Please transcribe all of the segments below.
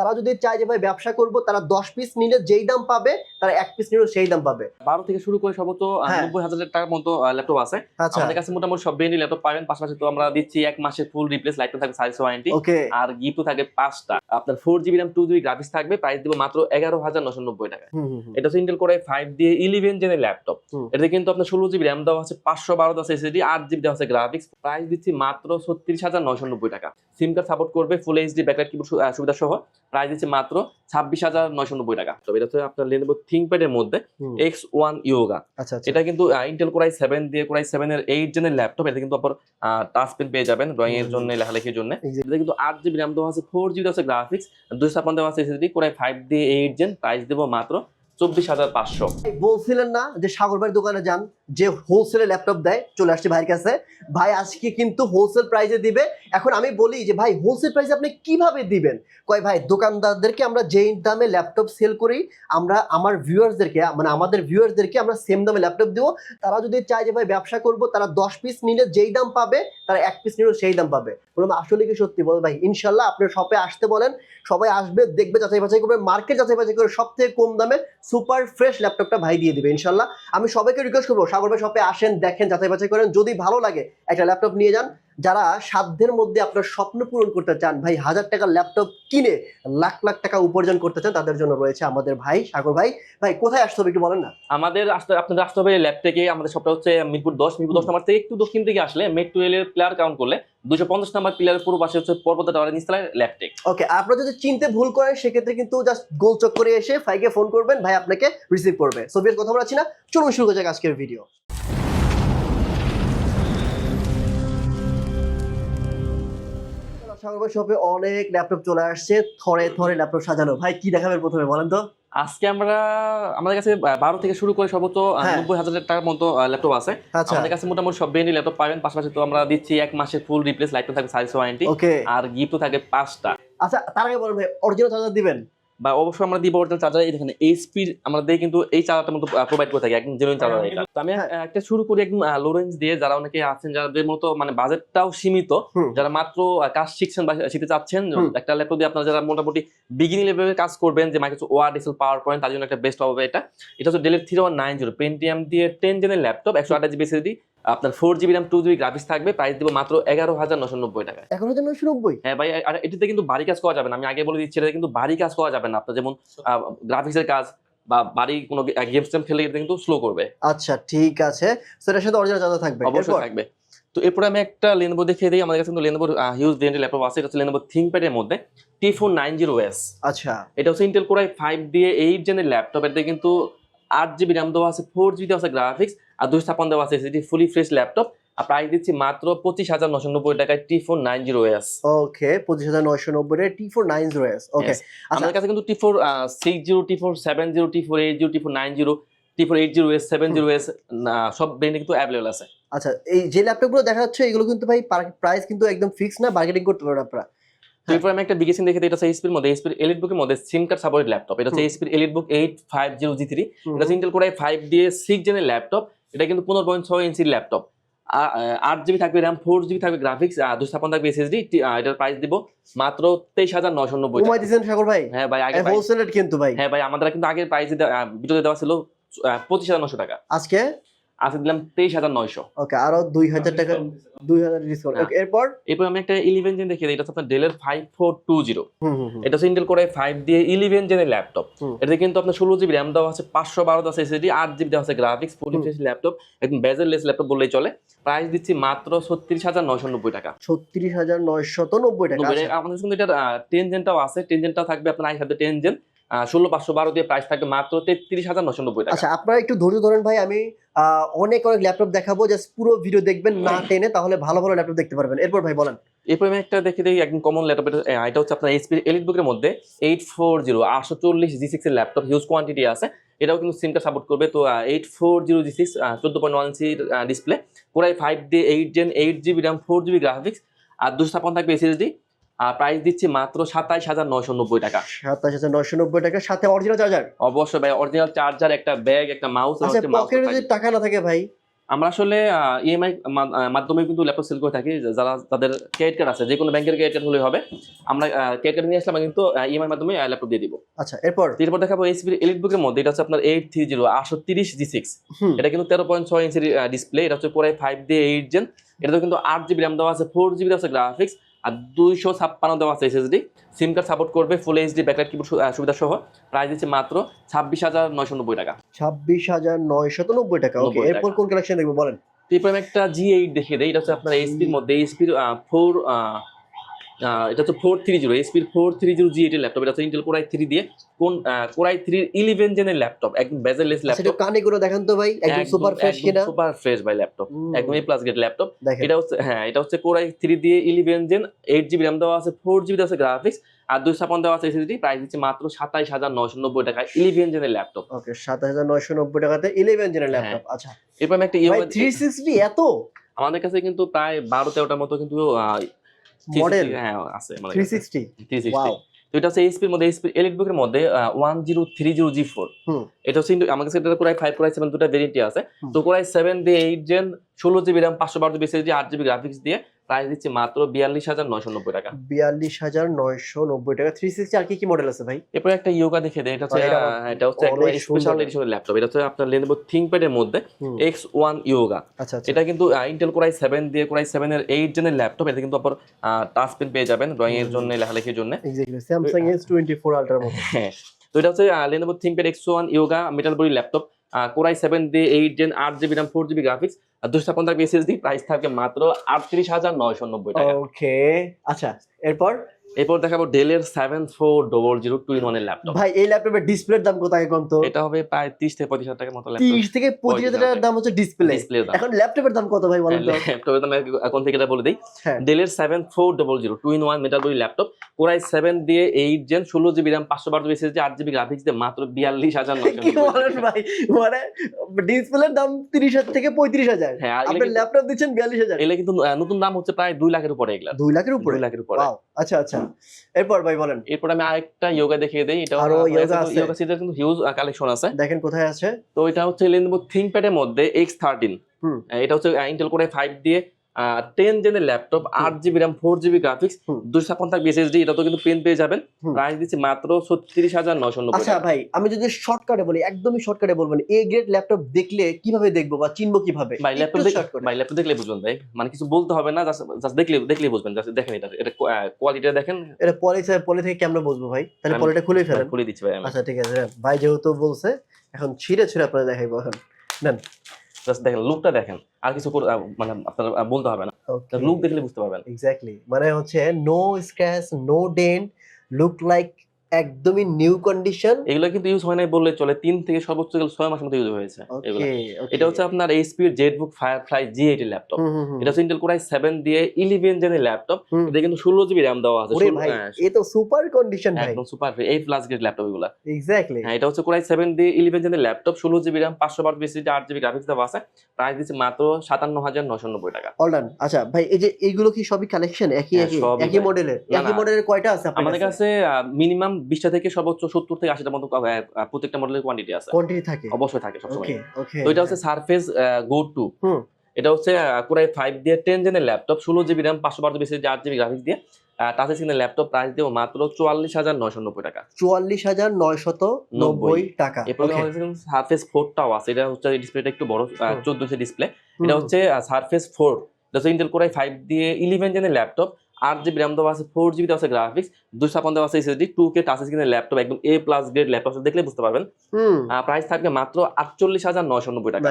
তারা যদি চায় যে ভাই ব্যবসা করব তারা দশ পিস নিলে যেই দাম পাবে তারা এক পিস নিলেও সেই দাম পাবে। বারো থেকে শুরু করে সর্বোচ্চ আহ, হ্যাঁ। নব্বই হাজার টাকার মতো ল্যাপটপ আছে। আচ্ছা। আমাদের কাছে মোটামুটি সব ব্র্যান্ডের ল্যাপটপ পাবেন। পাশাপাশি তো আমরা দিচ্ছি এক মাসের ফুল রিপ্লেস লাইফ থাকবে সার্ভিস ওয়ারেন্টি আর গিফটও থাকে পাঁচটা। আপনার four GB RAM two GB graphics থাকবে। প্রাইস দিব মাত্র এগারো হাজার নশো নব্বই টাকা এটা হচ্ছে ইন্টেল করে ফাইভ দিয়ে ইলেভেন জেনের ল্যাপটপ। এটাতে কিন্তু আপনার ষোলো জিবি র্যাম দেওয়া আছে পাঁচশো বারো দশ এসএসডি আট জিবি দেওয়া আছে গ্রাফিক্স প্রাইস দিচ্ছি মাত্র ছত্রিশ হাজার নয়শো নব্বই টাকা। সিম কার্ড সাপোর্ট করবে ফুল এইচডি ব্যাকলাইট কিবোর্ড সুবিধা সহ প্রাইস দিচ্ছি মাত্র ছাব্বিশ হাজার নয়শো নব্বই টাকা। তবে এটা হচ্ছে আপনার লেনবো থিঙ্কপ্যাড এর মধ্যে এক্স ওয়ান ইয়োগা এটা কিন্তু ইন্টেল কোরাই সেভেন দিয়ে কোরাই সেভেন এর এইট জেনের ল্যাপটপ এটা কিন্তু আপনার টাচ পেন পেয়ে যাবেন ড্রয়িং এর জন্য লেখালেখির জন্য. এটা কিন্তু আট জিবি র্যাম দেওয়া আছে ফোর জিবি আছে গ্রাফিক্স দুশো ছাপ্পান্ন দেওয়া আছে এসএসডি কোরাই ফাইভ দিয়ে এইট জেন প্রাইস দেবো মাত্র চব্বিশ বলছিলেন না যে দোকানে যান, যে হোলসেলে ল্যাপটপ দেয়, চলে আসছে ভাইয়ের কাছে। ভাই আজকে কিন্তু হোলসেল প্রাইসে দিবে। এখন আমি বলি যে, ভাই হোলসেল প্রাইসে আপনি কীভাবে দিবেন? কয়, ভাই, দোকানদারদেরকে আমরা দামে ল্যাপটপ সেল করি, আমরা আমার ভিউয়ার্সদেরকে মানে আমাদের ভিউয়ার্সদেরকে আমরা সেম দামে ল্যাপটপ দেবো। তারা যদি চায় যে, ভাই, ব্যবসা করব, তারা দশ পিস নিলে যেই দাম পাবে, তারা এক পিস নিলেও সেই দাম পাবে। বললাম আসলে কি সত্যি? বল ভাই, ইনশাল্লাহ আপনার শপে আসতে বলেন। সবাই আসবে, দেখবে যাচাই বাছাই করবে। মার্কেট যাচাই বাছাই করে সব থেকে কম দামে সুপার ফ্রেশ ল্যাপটপটা ভাই দিয়ে দিবে ইনশাল্লাহ। আমি সবাইকে রিকোয়েস্ট করব সাগর ভাই শপে আসেন দেখেন যাচাই বাছাই করেন। যদি ভালো লাগে একটা ল্যাপটপ নিয়ে যান যারা সাধ্যের মধ্যে আপনার স্বপ্ন পূরণ করতে চান ভাই হাজার টাকার ল্যাপটপ কিনে লাখ লাখ টাকা উপার্জন করতে চান তাদের জন্য রয়েছে আমাদের ভাই সাগর ভাই। ভাই কোথায় আসতে হবে একটু বলেন না? আমাদের আসতে আপনাদের আসতে হবে ল্যাব থেকে আমাদের সবটা হচ্ছে মিরপুর দশ মিরপুর দশ নাম্বার থেকে একটু দক্ষিণ দিকে আসলে মেট্রো রেলের প্লেয়ার কাউন্ট করলে দুশো পঞ্চাশ নাম্বার প্লেয়ারের পুরো পাশে হচ্ছে ওকে আপনারা যদি চিনতে ভুল করেন কিন্তু জাস্ট গোল এসে ফোন করবেন, ভাই আপনাকে রিসিভ করবে। সোভিয়ের কথা বলাচ্ছি না, চলুন শুরু করা যাক আজকের ভিডিও শপে অনেক ল্যাপটপ চলে আসছে, থরে থরে ল্যাপটপ সাজানো। ভাই, কি দেখাবেন প্রথমে, বলেন তো? আজকে আমরা আমাদের কাছে বারো থেকে শুরু করে সর্বোচ্চ হ্যাঁ। নব্বই হাজার টাকার মতো ল্যাপটপ আছে। আচ্ছা। আমাদের কাছে মোটামুটি সব বেনি ল্যাপটপ পাবেন। পাশাপাশি তো আমরা দিচ্ছি এক মাসের ফুল রিপ্লেস লাইফ থাকবে সার্ভিস ওয়ারেন্টি আর গিফট থাকে পাঁচটা। আচ্ছা তার আগে বলবে ভাই অরিজিনাল চার্জার দিবেন? বা অবশ্যই আমরা দিব অরিজিনাল চার্জার এই দেখেন এইচপি আমাদের কিন্তু এই চার্জারটার মতো প্রোভাইড করে থাকি একদম জেনুইন চার্জার এটা। তো আমি হ্যাঁ। একটা শুরু করি একদম লো রেঞ্জ দিয়ে যারা অনেকে আছেন যাদের মতো মানে বাজেটটাও সীমিত যারা মাত্র কাজ শিখছেন বা শিখতে চাচ্ছেন একটা ল্যাপটপ দিয়ে আপনারা যারা মোটামুটি বিগিনিং লেভেলে কাজ করবেন যে Microsoft Word Excel power point তার জন্য একটা বেস্ট হবে এটা। এটা হচ্ছে ডেলের three one nine zero Pentium দিয়ে টেন জেনের ল্যাপটপ একশো আঠাশ জিবি আপনার four GB RAM two GB graphics থাকবে প্রাইস দিব মাত্র এগারো হাজার নশো নব্বই টাকা এখন হচ্ছে নয়শো নব্বই? হ্যাঁ ভাই আর এটিতে কিন্তু বাড়ি কাজ করা যাবে না। আমি আগে বলে দিচ্ছি এটাতে কিন্তু ভারী কাজ করা যাবে না। আপনার যেমন গ্রাফিক্সের কাজ বা বাড়ি কোনো গেমস টেম খেলে এটা কিন্তু স্লো করবে। আচ্ছা ঠিক আছে। সেটার সাথে অরিজিনাল চার্জার থাকবে অবশ্যই থাকবে। তো এরপরে আমি একটা লেনোভো দেখিয়ে দিই। আমাদের কাছে কিন্তু লেনোভোর হিউজ ল্যাপটপ আছে। এটা হচ্ছে থিঙ্কপ্যাড এর মধ্যে T four nine zero S আচ্ছা। এটা হচ্ছে ইন্টেল কোরাই ফাইভ দিয়ে এইট জেনের ল্যাপটপ এটাতে কিন্তু আট জিবি র্যাম দেওয়া আছে ফোর জিবি দেওয়া আছে গ্রাফিক্স আর দুশো ছাপ্পান্ন দেওয়া আছে এসএসডি ফুলি ফ্রেশ ল্যাপটপ আর প্রাইস দিচ্ছি মাত্র পঁচিশ হাজার নশো নব্বই টাকায় T four nine zero S okay পঁচিশ হাজার নয়শো নব্বই T four nine zero S okay Yes. আমাদের কাছে কিন্তু T four six zero T four seven zero T four eight zero T four nine zero T four eight zero S seven zero S সব ব্র্যান্ডে কিন্তু available আছে। আচ্ছা এই যে ল্যাপটপগুলো দেখা যাচ্ছে এগুলো কিন্তু ভাই প্রাইস কিন্তু একদম ফিক্স না বার্গেটিং করতে পারবেন আপনারা। তো এরপর আমি একটা বিগেসিন দেখে এটা হচ্ছে এইচপির মধ্যে এইচপির এলিট বুকের মধ্যে সিম কার্ড সাপোর্টেড ল্যাপটপ এটা হচ্ছে এইচপির EliteBook eight five zero G three এটা ইন্টেল কোরাই ফাইভ দিয়ে সিক্স জেনের ল্যাপটপ এটা কিন্তু পনেরো পয়েন্ট ছয় ইঞ্চির ল্যাপটপ আট জিবি থাকবে র্যাম ফোর জিবি থাকবে গ্রাফিক্স দুশো স্থাপন থাকবে এসএসডি এটার প্রাইস দিব মাত্র তেইশ হাজার নশো নব্বই দিয়েছেন সাগর ভাই? হ্যাঁ ভাই আগে price- হোলসেল রেট কিন্তু ভাই। হ্যাঁ ভাই আমাদের কিন্তু আগের প্রাইস ভিডিওতে দেওয়া ছিল পঁচিশ হাজার নশো টাকা। আজকে? আজকে দিলাম তেইশ হাজার নয়শো। ওকে আরও দুই হাজার টাকা দুই হাজার ডিসকাউন্ট হ্যাঁ। এরপর? এরপর আমি একটা ইলেভেন জেন দেখিয়ে এটা আপনার ডেলের ফাইভ ফোর টু জিরো। এটা হচ্ছে ইন্টেল কোরাই ফাইভ দিয়ে ইলেভেন জেনের ল্যাপটপ। এটাতে কিন্তু আপনার ষোলো জিবি র্যাম দেওয়া আছে পাঁচশো বারো দশ এসএসডি আট জিবি দেওয়া আছে গ্রাফিক্স ফুল ল্যাপটপ একদম বেজেল লেস ল্যাপটপ বললেই চলে। প্রাইস দিচ্ছি মাত্র ছত্রিশ হাজার নয়শো নব্বই টাকা। ছত্রিশ হাজার নয়শত নব্বই টাকা। আমাদের কিন্তু এটা টেন জেনটাও আছে। টেন জেনটাও থাকবে আপনার আই সাথে টেন জেন ষোলো পাঁচশো বারো দিয়ে প্রাইস থাকবে মাত্র তেত্রিশ হাজার নশো নব্বই টাকা। আচ্ছা আপনারা একটু ধৈর্য ধরেন ভাই আমি অনেক অনেক ল্যাপটপ দেখাবো জাস্ট পুরো ভিডিও দেখবেন, না টেনে, তাহলে ভালো ভালো ল্যাপটপ দেখতে পারবেন। এরপর ভাই, বলেন। এরপর আমি একটা দেখে দিই, একদম কমন ল্যাপটপ এটা হচ্ছে আপনার এইচপি এলিট বুকের মধ্যে এইট ফোর জিরো আটশো চল্লিশ জি সিক্স এর ল্যাপটপ হিউজ কোয়ান্টিটি আছে। এটাও কিন্তু সিমটা সাপোর্ট করবে। তো eight four zero G six চোদ্দ পয়েন্ট ওয়ান সির display core i five day eight gen eight GB RAM four GB graphics আর দুশো ছাপ্পান্ন থাকবে এসএসডি প্রাইস দিচ্ছি মাত্র সাতাইশ হাজার নয়শো নব্বই টাকা। সাতাশ হাজার নয়শো নব্বই টাকা সাথে অরিজিনাল চার্জার অবশ্যই ভাই অরিজিনাল চার্জার একটা ব্যাগ একটা মাউস আচ্ছা পকেটে যদি টাকা না থাকে ভাই? আমরা আসলে ইএমআই মাধ্যমে কিন্তু ল্যাপটপ সেল করে থাকি। যারা তাদের ক্রেডিট কার্ড আছে যে কোনো ব্যাংকের ক্রেডিট কার্ড হলেই হবে। আমরা ক্রেডিট কার্ড নিয়ে আসলে আমরা কিন্তু ইএমআই মাধ্যমে ল্যাপটপ দিয়ে দিব। আচ্ছা এরপর? এরপর দেখাবো এইচপি এলিট বুকের মধ্যে এটা হচ্ছে আপনার এইট থ্রি জিরো আটশো তিরিশ জি সিক্স এটা কিন্তু তেরো পয়েন্ট ছয় ইঞ্চির ডিসপ্লে এটা হচ্ছে কোরাই ফাইভ দিয়ে এইট জেন এটা কিন্তু আট জিবি র্যাম দেওয়া আছে ফোর জিবি আছে গ্রাফিক্স আর দুইশো ছাপ্পান্ন দেওয়া আছে এসএসডি সিম কার্ড সাপোর্ট করবে ফুল এইচডি ব্যাকলাইট কিবোর্ড সুবিধা সহ প্রাইস দিচ্ছে মাত্র ছাব্বিশ হাজার নয়শো নব্বই টাকা। ছাব্বিশ হাজার নয়শত নব্বই টাকা ওকে এরপর কোন কালেকশন দেখব বলেন? এরপর একটা জি এইট দেখিয়ে দেয় এটা হচ্ছে আপনার এইচপির মধ্যে এইচপির ফোর এটা হচ্ছে ফোর থ্রি জিরো এইচপির ফোর থ্রি জিরো জি এইটের ল্যাপটপ এটা হচ্ছে ইন্টেল কোরাই থ্রি দিয়ে কোন কোরাই থ্রির ইলেভেন জেনের ল্যাপটপ একদম বেজেলেস ল্যাপটপ কানে করে দেখান তো ভাই একদম সুপার ফ্রেশ কিনা? সুপার ফ্রেশ বাই ল্যাপটপ একদম এ প্লাস গেট ল্যাপটপ এটা হচ্ছে হ্যাঁ এটা হচ্ছে কোরাই থ্রি দিয়ে eleven gen eight GB RAM দেওয়া আছে ফোর জিবি দেওয়া আছে গ্রাফিক্স আর দুই ছাপান্ন দেওয়া আছে এসএসডি প্রাইস দিচ্ছে মাত্র সাতাইশ হাজার নয়শো নব্বই টাকা ইলেভেন জেনের ল্যাপটপ ওকে সাত হাজার নয়শো নব্বই টাকাতে ইলেভেন জেনের। ল্যাপটপ আচ্ছা। এরপর একটা ভাই ইয়ে থ্রি সিক্সটি এত? আমাদের কাছে কিন্তু প্রায় বারো তেরোটার মতো কিন্তু Model? হ্যাঁ আছে আমাদের থ্রি কাছে। সিক্সটি 360 তো এটা হচ্ছে এইচপির মধ্যে এইচপি এলিট বুকের মধ্যে one zero three zero G four. এটা হচ্ছে কিন্তু আমার কাছে এটা কোরাই ফাইভ কোরাই সেভেন দুটা ভেরিয়েন্টই আছে তো কোরাই সেভেন দিয়ে এইট জেন ষোলো জিবি র্যাম পাঁচশো বারো জিবি এসএসডি আট জিবি গ্রাফিক্স দিয়ে প্রাইস দিচ্ছে মাত্র বিয়াল্লিশ হাজার নয়শো নব্বই টাকা। বিয়াল্লিশ হাজার নয়শো নব্বই টাকা। থ্রি সিক্সটি আর কি কি মডেল আছে ভাই? এরপরে একটা ইয়োগা দেখে দেয় এটা হচ্ছে আর এটা হচ্ছে একদম স্পেশাল এডিশনের ল্যাপটপ এটা হচ্ছে আপনার লেনোভো থিংকপ্যাড এর মধ্যে এক্স ওয়ান ইয়োগা আচ্ছা এটা কিন্তু ইন্টেল কোরাই সেভেন দিয়ে কোরাই সেভেন এর এইট জেনের ল্যাপটপ এটা কিন্তু আপনার টাচ পেন পেয়ে যাবেন ড্রয়িং এর জন্য লেখালেখির জন্য। স্যামসাং এস টোয়েন্টি ফোর আল্ট্রার মতো হ্যাঁ তো এটা হচ্ছে Lenovo ThinkPad X one Yoga metal body laptop core i seven দিয়ে এইট জেন আট GB RAM four GB graphics আর দুশো ছাপ্পান্ন থাকবে এসএসডি প্রাইস থাকবে মাত্র আটত্রিশ হাজার নয়শো নব্বই টাকা। ওকে আচ্ছা এরপর এরপর দেখাবো ডেলের seven four double zero two in ওয়ানের ল্যাপটপ ভাই এই ল্যাপটপের ডিসপ্লের দাম কত আগে কোন তো? এটা হবে প্রায় তিরিশ থেকে পঁচিশ হাজার টাকার মতো ল্যাপটপ তিরিশ থেকে পঁচিশ হাজার টাকার দাম হচ্ছে ডিসপ্লে ডিসপ্লে এখন ল্যাপটপের দাম কত ভাই বলেন ল্যাপটপের দাম এখন থেকে এটা বলে দিই। ডেলের seven four double zero two in one metal body laptop core i seven দিয়ে এইট জেন ষোলো জিবি র্যাম পাঁচশো বারো জিবি এসএসডি আট জিবি গ্রাফিক্স দিয়ে মাত্র বিয়াল্লিশ হাজার কি বলেন ভাই? মানে ডিসপ্লের দাম তিরিশ হাজার থেকে পঁয়ত্রিশ হাজার। হ্যাঁ আপনার ল্যাপটপ দিচ্ছেন বিয়াল্লিশ হাজার। এগুলা কিন্তু নতুন দাম হচ্ছে প্রায় দুই লাখের উপরে এগুলা। দুই লাখের উপরে? দুই লাখের উপরে। আচ্ছা আচ্ছা। এরপর ভাই বলেন। এরপর আমি আরেকটা ইয়োগা দেখিয়ে দিই। এটা আরও yoga আছে? ইয়োগা সিটের কিন্তু হিউজ কালেকশন আছে। দেখেন কোথায় আছে। তো এটা হচ্ছে লেনোভো থিংকপ্যাডের মধ্যে এক্স থার্টিন হুম। এটা হচ্ছে ইন্টেল কোরে ফাইভ দিয়ে টেন জেনের ল্যাপটপ আট GB RAM four GB graphics. দুশো ছাপ্পান্ন থাকবে এসএসডি এটা তো কিন্তু পেন পেয়ে যাবেন। প্রাইস দিচ্ছে মাত্র ছত্রিশ হাজার নয়শো নব্বই আচ্ছা ভাই আমি যদি শর্টকাটে বলি একদমই শর্টকাটে বলবেন এ গ্রেড ল্যাপটপ দেখলে কীভাবে দেখব বা চিনবো কীভাবে? ভাই ল্যাপটপ দেখলে ভাই ল্যাপটপ দেখলে বুঝবেন ভাই। মানে কিছু বলতে হবে না জাস্ট দেখলে দেখলেই বুঝবেন জাস্ট দেখেন এটা এটা কোয়ালিটিটা দেখেন। এটা পলি পলি থেকে কেমন বুঝব ভাই? তাহলে পলিটা খুলে ফেলেন। খুলে দিচ্ছি ভাই আচ্ছা ঠিক আছে। ভাই যেহেতু বলছে এখন ছিঁড়ে ছিঁড়ে আপনারা দেখাইবো এখন। জাস্ট দেখেন লুকটা দেখেন। আর কিছু মানে আপনার বলতে হবে না। লুক দেখলে বুঝতে পারবেন। এক্স্যাক্টলি মানে হচ্ছে no scratch no dent look like একদমই নিউ কন্ডিশন এগুলো কিন্তু ইউজ হয় নাই বললে চলে। তিন থেকে সর্বোচ্চ গেলে ছয় মাসের মতো ইউজ হয়েছে এটা হচ্ছে আপনার এইচপি এর EliteBook Firefly G eighty laptop এটা হচ্ছে ইন্টেল কোরাই সেভেন দিয়ে ইলেভেন জেনের ল্যাপটপ এটা কিন্তু ষোলো জিবি র্যাম দেওয়া আছে। হ্যাঁ, এ তো সুপার কন্ডিশন একদম super A plus grade laptop এগুলো। এক্স্যাক্টলি হ্যাঁ এটা হচ্ছে কোরাই সেভেন দিয়ে ইলেভেন জেনের ল্যাপটপ ষোলো জিবি র্যাম পাঁচশো বারো বিশ আট জিবি গ্রাফিক্স দেওয়া আছে। প্রাইস দিচ্ছে মাত্র সাতান্ন হাজার নশো নব্বই টাকা। অলরান আচ্ছা ভাই এই যে এইগুলো কি সবই কালেকশন একই হ্যাঁ, একই একই মডেলের একই মডেলের কয়টা আছে আমাদের কাছে? মিনিমাম বিশটা থেকে সর্বোচ্চ সত্তর থেকে আশিটার মতো প্রত্যেকটা মডেলের কোয়ান্টিটি আছে। কোয়ান্টিটি থাকে। অবশ্যই থাকে সবসময়। তো এটা হচ্ছে সারফেস গো টু এটা হচ্ছে কোরাই ফাইভ দিয়ে টেন জেনের ল্যাপটপ ষোলো জিবি র্যাম পাঁচশো বারো জিবি আট জিবি গ্রাফিক্স দিয়ে টাচ স্ক্রিনের ল্যাপটপ প্রাইস দিয়ে মাত্র চুয়াল্লিশ হাজার নয়শো নব্বই টাকা। চুয়াল্লিশ হাজার নয়শত নব্বই টাকা। এরপরে. সারফেস ফোরটাও আছে এটা হচ্ছে ডিসপ্লেটা একটু বড়। চোদ্দ ইঞ্চি ডিসপ্লে এটা হচ্ছে সারফেস ফোর এটা হচ্ছে ইন্টেল কোরাই ফাইভ দিয়ে ইলেভেন জেনের ল্যাপটপ আট জিবি র্যাম দেওয়া আছে ফোর জিবি দেওয়া আছে গ্রাফিক্স দুশো ছাপ্পান্ন দেওয়া আছে এসএসডি টু কে টাচ স্ক্রিনের ল্যাপটপ একদম এ প্লাস গ্রেড ল্যাপটপ দেখলে বুঝতে পারবেন। প্রাইস থাকবে মাত্র আটচল্লিশ হাজার নয়শো নব্বই টাকা।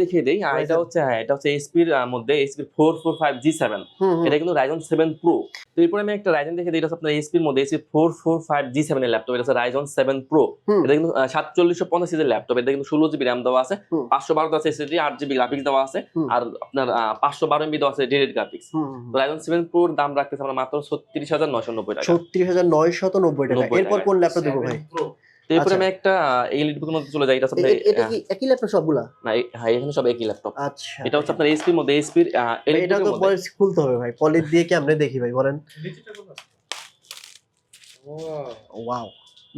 দেখিয়ে দেই এটা হচ্ছে হ্যাঁ এটা হচ্ছে এইচপির মধ্যে এইচপির four four five G seven. এটা কিন্তু রাইজন সেভেন প্রো তো এরপরে আমি একটা রাইজন দেখে দিই এটা আপনার এইচপির মধ্যে HP four four five G সেভেনের ল্যাপটপ এটা হচ্ছে রাইজন সেভেন প্রো এটা কিন্তু সাতচল্লিশশো পঞ্চাশ সিজের ল্যাপটপ এটা কিন্তু ষোলো জিবি র্যাম দেওয়া আছে পাঁচশো বারো আছে এসএসডি আট জিবি গ্রাফিক্স দেওয়া আছে আর আপনার পাঁচশো বারো এমবি দেওয়া আছে ডিরেক্ট গ্রাফিক্স রাইজন সেভেন প্রোর দাম রাখতেছে আমরা মাত্র ছত্রিশ হাজার নয়শো নব্বই টাকা। ছত্রিশ হাজার নয়শত নব্বই টাকা। এরপর কোন ল্যাপটপ দেবো ভাই? এরপরে আচ্ছা। আমি একটা এলিট বুকের মধ্যে চলে যাই এটা আপনার, এটা কি একই ল্যাপটপ সবগুলা? না হ্যাঁ এখানে সব একই ল্যাপটপ আচ্ছা। এটা হচ্ছে আপনার এসপি মধ্যে এসপি এটা তো পরে খুলতে হবে ভাই। পলিশ দিয়ে কি আমরা দেখি ভাই বলেন। ওয়াও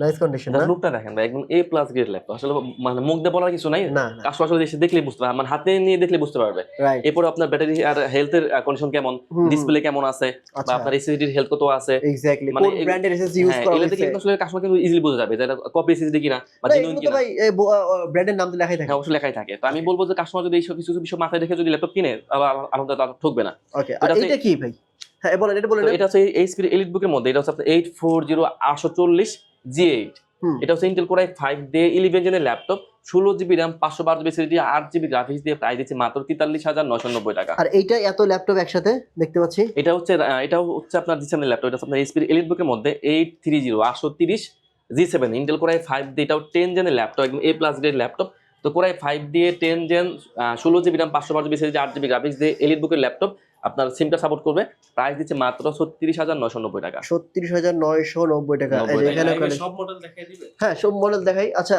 নাইস কন্ডিশন না? লুকটা দেখেন ভাই একদম এ প্লাস গ্রেড ল্যাপটপ আসলে মানে মুখ দিয়ে বলার কিছু নাই। না আসলে এসে দেখলেই বুঝতে পারবে মানে হাতে নিয়ে দেখলে বুঝতে পারবে। এরপরে আপনার ব্যাটারি আর হেলথের কন্ডিশন কেমন? ডিসপ্লে কেমন আছে? বা আচ্ছা। আপনার এসএসডির হেলথ কত আছে? এক্স্যাক্টলি মানে কোন ব্র্যান্ডের এসএসডি ইউজ করা হয়েছে? দেখলে আসলে কাস্টমার কিন্তু ইজিলি বুঝে যাবে যে এটা কপি এসএসডি কিনা বা জেনুইন কিনা। ভাই ব্র্যান্ডের নাম তো লেখাই থাকে। হ্যাঁ অবশ্যই লেখাই থাকে। তো আমি বলব যে কাস্টমার যদি এইসব কিছু বিষয় মাথায় রেখে যদি ল্যাপটপ কিনে আলাদা ঠকবে না। ওকে আর এটা কি ভাই? হ্যাঁ বলেন এটা বলেন। এটা হচ্ছে এইচপি এলিট বুকের মধ্যে এটা হচ্ছে আপনার এইট ফোর জিরো আটশো চল্লিশ জি এইট এটা হচ্ছে ইন্টেল কোরাই ফাইভ ডে ইলেভেন জনের ল্যাপটপ ষোলো জিবি র্যাম পাঁচশো বারো জিবি সিডি আট জিবি গ্রাফিক্স দিয়ে প্রাইস দিচ্ছে মাত্র তেতাল্লিশ হাজার নশো নব্বই টাকা। আর এইটা এত ল্যাপটপ একসাথে দেখতে পাচ্ছি? এটা হচ্ছে এটা এটাও হচ্ছে আপনার ডিসেম্বর ল্যাপটপ এটা আপনার এসপির এলিট বুকের মধ্যে এইট থ্রি জিরো আটশো তিরিশ G seven Intel core i five day এটাও টেন জেনের ল্যাপটপ একদম এ প্লাস গ্রেড ল্যাপটপ তো কোরাই ফাইভ দিয়ে টেন জেন ষোলো জিবি র্যাম পাঁচশো বারো জিবি এসএসডি আট জিবি গ্রাফিক্স দিয়ে এলিট বুকের ল্যাপটপ আপনার সিমটা সাপোর্ট করবে। প্রাইস দিচ্ছে মাত্র ছত্রিশ হাজার নশো নব্বই টাকা। ছত্রিশ হাজার নয়শো নব্বই টাকা। এই যে 90 এখানে লাইভে ওখানে- সব মডেল দেখাই হ্যাঁ সব মডেল দেখাই। আচ্ছা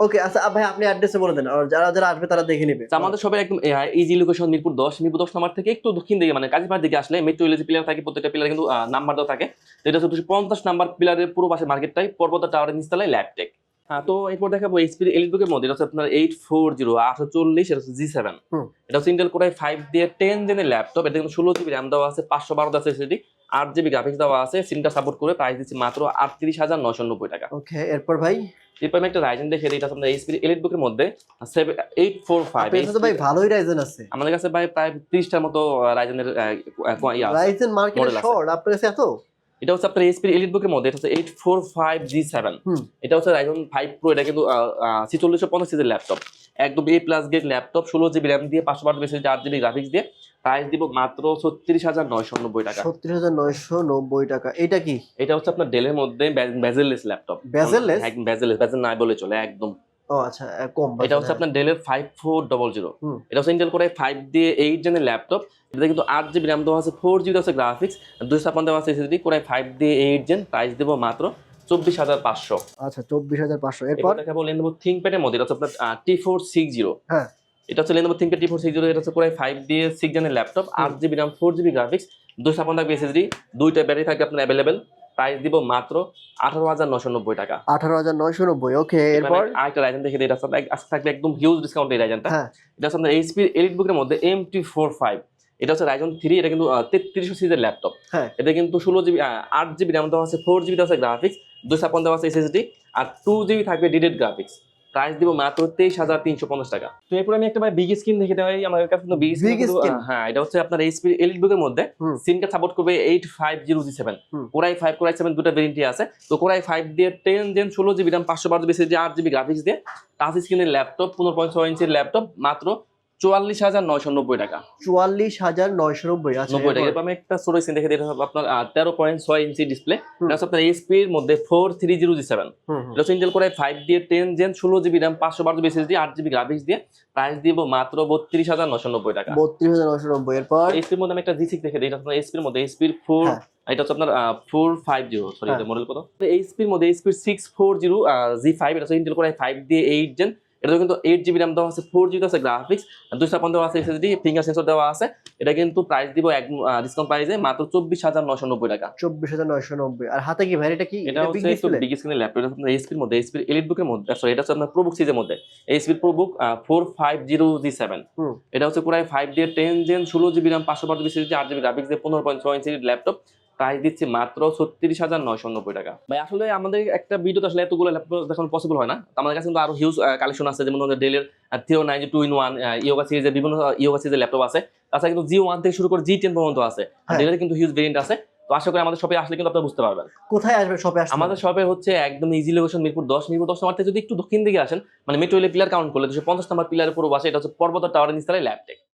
ওকে আচ্ছা ভাই আপনি অ্যাড্রেসে বলে দেন। আর যারা যারা আসবে তারা দেখে নেবে। আমাদের সবাই একদম ইজি লোকেশন মিরপুর দশ মিরপুর দশ নাম্বার থেকে একটু দক্ষিণ দিকে মানে কাজীপাড় দিকে আসলে মেট্রো ইলেজি পিলার থাকে প্রত্যেকটা পিলার কিন্তু নাম্বার দেওয়া থাকে। তো এটা হচ্ছে পঞ্চাশ নাম্বার পিলারের পুরো পাশে মার্কেটটাই পর্বত টাওয়ারের নিচতলায় ল্যাপটেক তো এরপর দেখাবো এইচপি এলিট বুকের মধ্যে এটা হচ্ছে আপনার এইট ফোর জিরো আটশো চল্লিশ এটা হচ্ছে জি সেভেন এটা হচ্ছে ইন্টেল কোরাই ফাইভ দিয়ে টেন জেনের ল্যাপটপ এটা কিন্তু ষোলো জিবি র্যাম দেওয়া আছে পাঁচশো বারো আছে এসএসডি আট জিবি গ্রাফিক্স দেওয়া আছে সিমটা সাপোর্ট করে প্রাইস দিচ্ছে মাত্র আটত্রিশ হাজার নশো নব্বই টাকা। ওকে এরপর ভাই? এরপর আমি একটা রাইজেন দেখে এটা আপনার এইচপি এলিট বুকের মধ্যে এইট ফোর ফাইভ তো ভাই ভালোই রাইজেন আছে। আমাদের কাছে ভাই প্রায় ত্রিশটার মতো রাইজেনের রাইজেন মার্কেটে আপনার কাছে এত? এটা হচ্ছে আপনার এইচপি এলিট বুকের মধ্যে এটা হচ্ছে eight four five G seven এটা হচ্ছে রাইজন ফাইভ প্রো এটা কিন্তু ছিচল্লিশশো পঞ্চাশ সিজের ল্যাপটপ একদম এ প্লাস গ্রেড ল্যাপটপ ষোলো জিবি র্যাম দিয়ে পাঁচশো বারো বেশি আট জিবি গ্রাফিক্স দিয়ে প্রাইস দিব মাত্র ছত্রিশ হাজার নয়শো নব্বই টাকা। ছত্রিশ হাজার নয়শো নব্বই টাকা। এটা কি? এটা হচ্ছে আপনার ডেলের মধ্যে বেজেললেস ল্যাপটপ? একদম বেজেললেস বেজেল নাই বলে চলে একদম। ও আচ্ছা কম এটা হচ্ছে আপনার ডেলের ফাইভ ফোর ডবল জিরো এটা হচ্ছে ইন্টেল করে ফাইভ দিয়ে এইট জেনের ল্যাপটপ এটা কিন্তু আট জিবি র্যাম দেওয়া আছে ফোর জিবি আছে গ্রাফিক্স দুই ছাপ্পান্ন দেওয়া আছে এসএসডি করে ফাইভ দিয়ে এইট জেন প্রাইস দেবো মাত্র চব্বিশ হাজার পাঁচশো। আচ্ছা চব্বিশ হাজার পাঁচশো। এরপর এরপর? দেখাবো লেনোভো থিঙ্কপ্যাডের মধ্যে এটা হচ্ছে আপনার টি ফোর সিক্স জিরো হ্যাঁ। এটা হচ্ছে Lenovo ThinkPad T four six zero এটা হচ্ছে করে ফাইভ দিয়ে সিক্স জেনের ল্যাপটপ আট GB RAM four GB graphics ছাপ্পান্ন থাকবে এসএসডি দুইটা ব্যাটারি থাকবে আপনার অ্যাভেলেবেল প্রাইস দিব মাত্র আঠারো হাজার নশো নব্বই টাকা। আঠারো হাজার নয়শো নব্বই ওকে এরপর? আরেকটা রাইজেন দেখে এটা আজকে থাকবে একদম হিউজ ডিসকাউন্ট এই রাইজেনটা হ্যাঁ। এটা হচ্ছে আপনার এইচপি এলিট বুকের মধ্যে এম টি ফোর ফাইভ এটা হচ্ছে রাইজন থ্রি এটা কিন্তু তেত্রিশশো সিজের ল্যাপটপ হ্যাঁ। এটা কিন্তু ষোলো জিবি আট জিবি র্যাম দেওয়া আছে ফোর জিবি দেওয়া আছে গ্রাফিক্স দুই ছাপ্পান্ন দেওয়া আছে এসএসডি আর টু জিবি থাকবে ডিডেড গ্রাফিক্স প্রাইস দিব মাত্র তেইশ হাজার তিনশো পঞ্চাশ টাকা। তো এরপর আমি একটা বিগ স্ক্রিন দেখে দেওয়াই আমার কাছে বিগ হ্যাঁ এটা হচ্ছে আপনার এইচপি এলিট বুকের মধ্যে। সিমটা সাপোর্ট করবে eight five zero G seven. Core i five core i seven দুটো ভেরিয়েন্টই আছে। তো কোরাই ফাইভ দিয়ে টেন জেন ষোলো জিবি র্যাম পাঁচশো বারো জিবি সিজি আট জিবি গ্রাফিক্স দিয়ে। টাচ স্ক্রিনের ল্যাপটপ পনেরো পয়েন্ট ছয় ইঞ্চির ল্যাপটপ মাত্র চুয়াল্লিশ হাজার নয়শো নব্বই টাকা। চুয়াল্লিশ হাজার নয়শো নব্বই আচ্ছা নব্বই টাকা। আমি একটা ছোট স্ক্রিন দেখে দিই আপনার তেরো পয়েন্ট ছয় ইঞ্চি ডিসপ্লে এটা হচ্ছে আপনার এইচপির মধ্যে four three zero G seven. এটা হচ্ছে ইন্টেল করে ফাইভ দিয়ে টেন জেন ষোলো জিবি র্যাম পাঁচশো বারো জিবি এসএসডি আট জিবি গ্রাফিক্স দিয়ে প্রাইস দিব মাত্র বত্রিশ হাজার নশো নব্বই টাকা। বত্রিশ হাজার নয়শো নব্বই এরপর? এইচপির মধ্যে আমি একটা জি সিক্স দেখে দিই এটা আপনার এইচপির মধ্যে এইচপির ফোর হ্যাঁ। এটা হচ্ছে আপনার four five zero sorry. Model কত? এইচপির মধ্যে এইচপির six four zero G five এটা হচ্ছে ইন্টেল করে ফাইভ দিয়ে এইট জেন এটা কিন্তু এইট জিবি র্যাম দেওয়া আছে ফোর জিবি আছে গ্রাফিক্স ছাপ্পান্ন দেওয়া আছে এসএসডি ফিঙ্গার সেন্সর দেওয়া আছে। এটা কিন্তু প্রাইস দিব এক ডিসকাউন্ট প্রাইসে মাত্র চব্বিশ হাজার নশো নব্বই টাকা। চব্বিশ হাজার নয়শো নব্বই। আর হাতে কি ভাই এটা কি এটা হচ্ছে একটু বিগ স্ক্রিনের ল্যাপটপ এটা আপনার এইচপির মধ্যে এইচপির এলিট বুকের মধ্যে সরি এটা হচ্ছে আপনার প্রোবুক সিজের মধ্যে। এইচপির ProBook four five zero G seven এটা হচ্ছে পুরাই ফাইভ দিয়ে টেন জেন ষোলো জিবি র্যাম পাঁচশো বারো জিবি সিরিজ আট জিবি গ্রাফিক্স দিয়ে পনেরো পয়েন্ট ছয় ইঞ্চির ল্যাপটপ প্রাইস দিচ্ছি মাত্র ছত্রিশ হাজার নয়শো নব্বই টাকা। ভাই আসলে আমাদের একটা ভিডিও আসলে এতগুলো ল্যাপটপ দেখানো পসিবল হয় না। আমাদের কাছে কিন্তু আরও হিউজ কালেকশন আছে যেমন ডেলের থ্রিও nine two in one Yoga সিরিজের বিভিন্ন ইয়োগা সিরিজের ল্যাপটপ আছে। তাছাড়া কিন্তু জি ওয়ান থেকে শুরু করে জি টেন পর্যন্ত আছে। হ্যাঁ। ডেলের কিন্তু হিউজ ভেরিয়েন্ট আছে। তো আশা করি আমাদের শপে আসলে কিন্তু আপনারা বুঝতে পারবেন। কোথায় আসবে শপে আসবে আমাদের শপে হচ্ছে একদম ইজি লোকেশন মিরপুর দশ মিরপুর দশ নাম্বার থেকে যদি একটু দক্ষিণ দিকে আসেন মানে মেট্রো পিলার কাউন্ট করলে দুশো পঞ্চাশ নম্বর পিলারের পুরো বাসে এটা হচ্ছে পর্বত টাওয়ারের নিচতলায় ল্যাপটেক